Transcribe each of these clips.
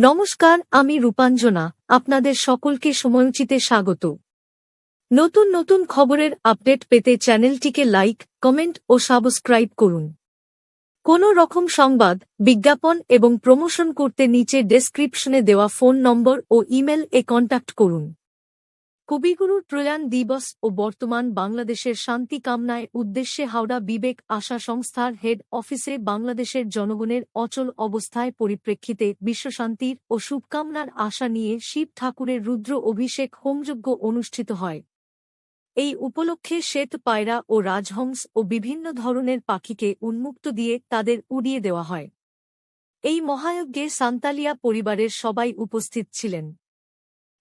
নমস্কার, আমি রূপাঞ্জনা, আপনাদের সকলকে সময়োচিতে স্বাগত। নতুন নতুন খবরের আপডেট পেতে চ্যানেলটিকে লাইক, কমেন্ট ও সাবস্ক্রাইব করুন। কোন রকম সংবাদ, বিজ্ঞাপন এবং প্রমোশন করতে নিচে ডেসক্রিপশনে দেওয়া ফোন নম্বর ও ইমেল এ কন্ট্যাক্ট করুন। কবিগুরুর প্রয়াণ দিবস ও বর্তমান বাংলাদেশের শান্তি কামনায় উদ্দেশ্যে হাওড়া বিবেক আশা সংস্থার হেড অফিসে বাংলাদেশের জনগণের অচল অবস্থায় পরিপ্রেক্ষিতে বিশ্বশান্তির ও শুভকামনার আশা নিয়ে শিব ঠাকুরের রুদ্র অভিষেক হোমযজ্ঞ অনুষ্ঠিত হয়। এই উপলক্ষে শ্বেত পায়রা ও রাজহংস ও বিভিন্ন ধরনের পাখিকে উন্মুক্ত দিয়ে তাদের উড়িয়ে দেওয়া হয়। এই মহাযজ্ঞে সান্তালিয়া পরিবারের সবাই উপস্থিত ছিলেন।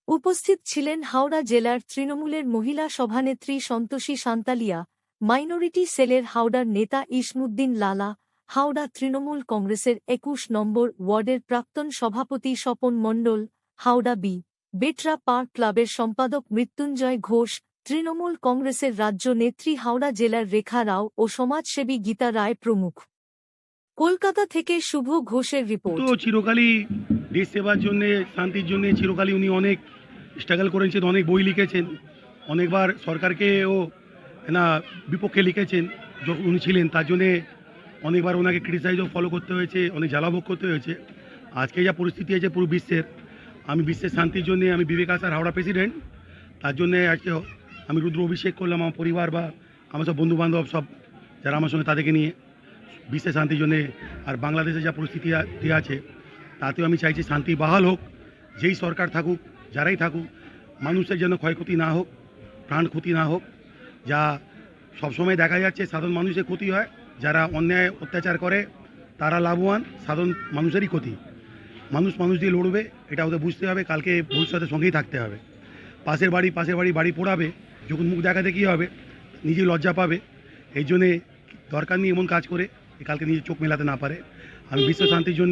উপস্থিত ছিলেন হাওড়া জেলার তৃণমূলের মহিলা সভানেত্রী সন্তোষী সান্তালিয়া, মাইনরিটি সেলের হাওড়ার নেতা ইসমুদ্দিন লালা, হাওড়া তৃণমূল কংগ্রেসের একুশ নম্বর ওয়ার্ডের প্রাক্তন সভাপতি স্বপন মণ্ডল, হাওড়া বি, বেটরা পার্ক ক্লাবের সম্পাদক মৃত্যুঞ্জয় ঘোষ, তৃণমূল কংগ্রেসের রাজ্য নেত্রী হাওড়া জেলার রেখা রাও ও সমাজসেবী গীতা রায় প্রমুখ। কলকাতা থেকে শুভ ঘোষের রিপোর্ট। চিরকালই দেশ সেবার জন্য, শান্তির জন্য চিরকালই উনি অনেক স্ট্রাগল করেছেন অনেক বই লিখেছেন। অনেকবার সরকারকেও না বিপক্ষে লিখেছেন, যখন উনি ছিলেন, তার জন্যে অনেকবার ওনাকে ক্রিটিসাইজও ফলো করতে হয়েছে, অনেক জ্বালাভোগ করতে হয়েছে। আজকে যা পরিস্থিতি আছে পুরো বিশ্বের, আমি বিশ্বের শান্তির জন্য আমি বিবেক আসার হাওড়া প্রেসিডেন্ট তার জন্যে আজকে আমি রুদ্র অভিষেক করলাম আমার পরিবার বা আমার সব বন্ধুবান্ধব সব যারা আমার সঙ্গে তাদেরকে নিয়ে। বিশ্বের শান্তির জন্যে আর বাংলাদেশে যা পরিস্থিতি আছে, তাতেও আমি চাইছি শান্তি বাহাল হোক, যেই সরকার থাকুক যারাই থাকুক, মানুষের যেন ক্ষয়ক্ষতি না হোক, প্রাণ ক্ষতি না হোক, যা সবসময় দেখা যাচ্ছে সাধারণ মানুষের ক্ষতি হয়, যারা অন্যায় অত্যাচার করে, তারা লাভবান, সাধারণ মানুষেরই ক্ষতি। মানুষ মানুষ দিয়ে লড়বে, এটা ওদের বুঝতে হবে, কালকে ভবিষ্যতের সঙ্গেই থাকতে হবে। পাশের বাড়ি পাশের বাড়ি বাড়ি পোড়াবে, যখন মুখ দেখাতে কী হবে নিজে লজ্জা পাবে। এই জন্যে দরকার নেই এমন কাজ করে কালকে নিজে চোখ মেলাতে না পারে। আমি বিশ্ব শান্তির জন্য